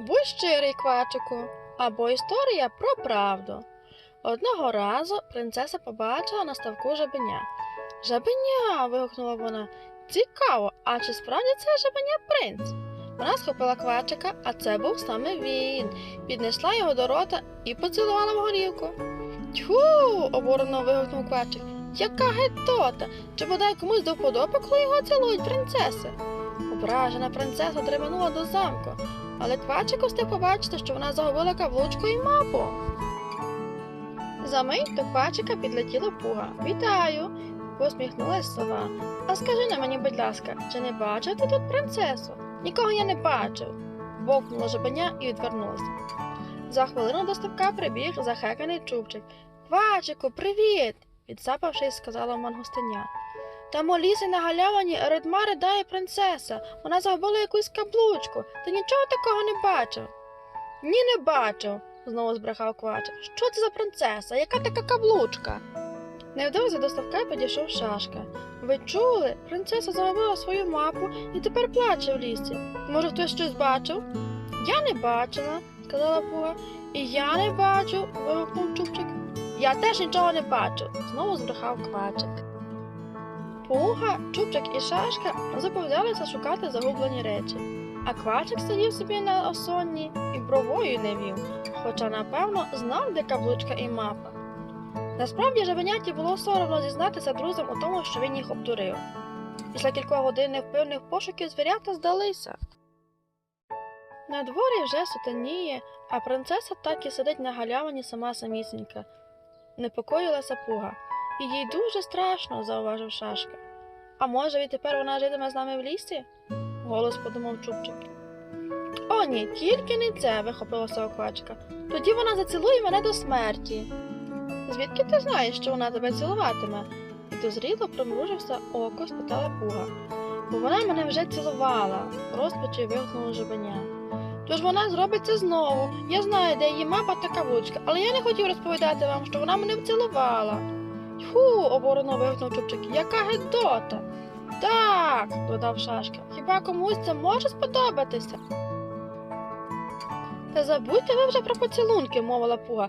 Будь щирий, квачику, або історія про правду. Одного разу принцеса побачила на ставку жабеня. Жабеня. вигукнула вона. Цікаво, а чи справді це жабеня принц? Вона схопила квачика, а це був саме він. Піднесла його до рота і поцілувала в горілку. Тьху. обурено вигукнув квачик. Яка гетота! Чи бодай комусь до вподоби, коли його цілують принцеси? Ображена принцеса дременула до замку, але квачик встиг побачити, що вона загубила каблучку і мапу. За мить до квачика підлетіла пуга. Вітаю! посміхнулась сова. А скажи на мені, будь ласка, чи не бачив тут принцесу? Нікого я не бачив. Бовкнула жабеня і відвернулася. За хвилину до ставка прибіг захеканий чубчик. Квачику, привіт! Відсапавшись, сказала мангустиня. Там у лісі на галявині ридма ридає принцеса. Вона загубила якусь каблучку. Ти нічого такого не бачив? Ні, не бачив, знову збрехав квачик. Що це за принцеса? Яка така каблучка? Невдовзі до ставка підійшов шашка. Ви чули? Принцеса загубила свою мапу і тепер плаче в лісі. Може, хтось щось бачив? Я не бачила, сказала Пуга. І я не бачу. Я теж нічого не бачу, знову збрехав квачик. Пуга, Чубчик і Шашка заповідалися шукати загублені речі, а квачик сидів собі на осонні і бровою не вів, хоча, напевно, знав, де каблучка і мапа. Насправді жабеняті було соромно зізнатися друзям у тому, що він їх обдурив. Після кількох годин невпевних пошуків звірята здалися. На дворі вже сутеніє, а принцеса так і сидить на галявині сама самісінька. Непокоїлася пуга. І їй дуже страшно, зауважив Шашка. А може, відтепер вона житиме з нами в лісі? голос подумав Чубчик. О, ні, тільки не це, вихопилася оквачка. Тоді вона зацілує мене до смерті. Звідки ти знаєш, що вона тебе цілуватиме? Підозріло примружився око, спитала пуга. Бо вона мене вже цілувала, розпачі вигукнула жабеня. Тож вона зробить це знову. Я знаю, де її мапа та каблучка, але я не хотів розповідати вам, що вона мене вцілувала. Фу, оборено вигукнув Чубчик, яка гедота. Так, додав Шашка, хіба комусь це може сподобатися? Та забудьте ви вже про поцілунки, мовила пуга.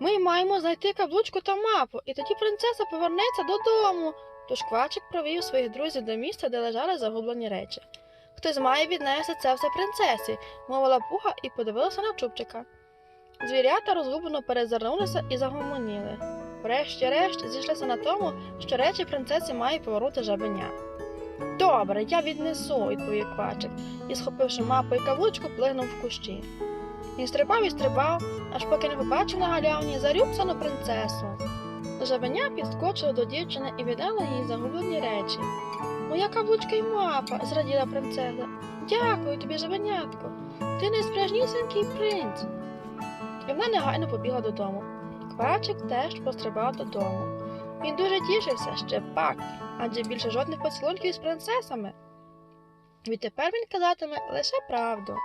Ми маємо знайти каблучку та мапу, і тоді принцеса повернеться додому. Тож квачик провів своїх друзів до місця, де лежали загублені речі. Хтось має віднести це все принцесі, мовила пуга і подивилася на чубчика. Звірята розгублено перезирнулися і загомоніли. Врешті-решт зійшлися на тому, що речі принцеси має повернути жабеня. Добре, я віднесу, відповів квачик, і, схопивши мапу і каблучку, плигнув в кущі. Він стрибав і стрибав, аж поки не побачив на галявні зарюбсану принцесу. Жабеня підскочила до дівчини і віддала їй загублені речі. Моя каблучка й мапа, зраділа принцеса. Дякую тобі, жабенятко. Ти найсправжнісінький принц. І вона негайно побігла додому. Квачик теж пострибав додому. Він дуже тішився ще пак, адже більше жодних поцілунків з принцесами. Відтепер він казатиме лише правду.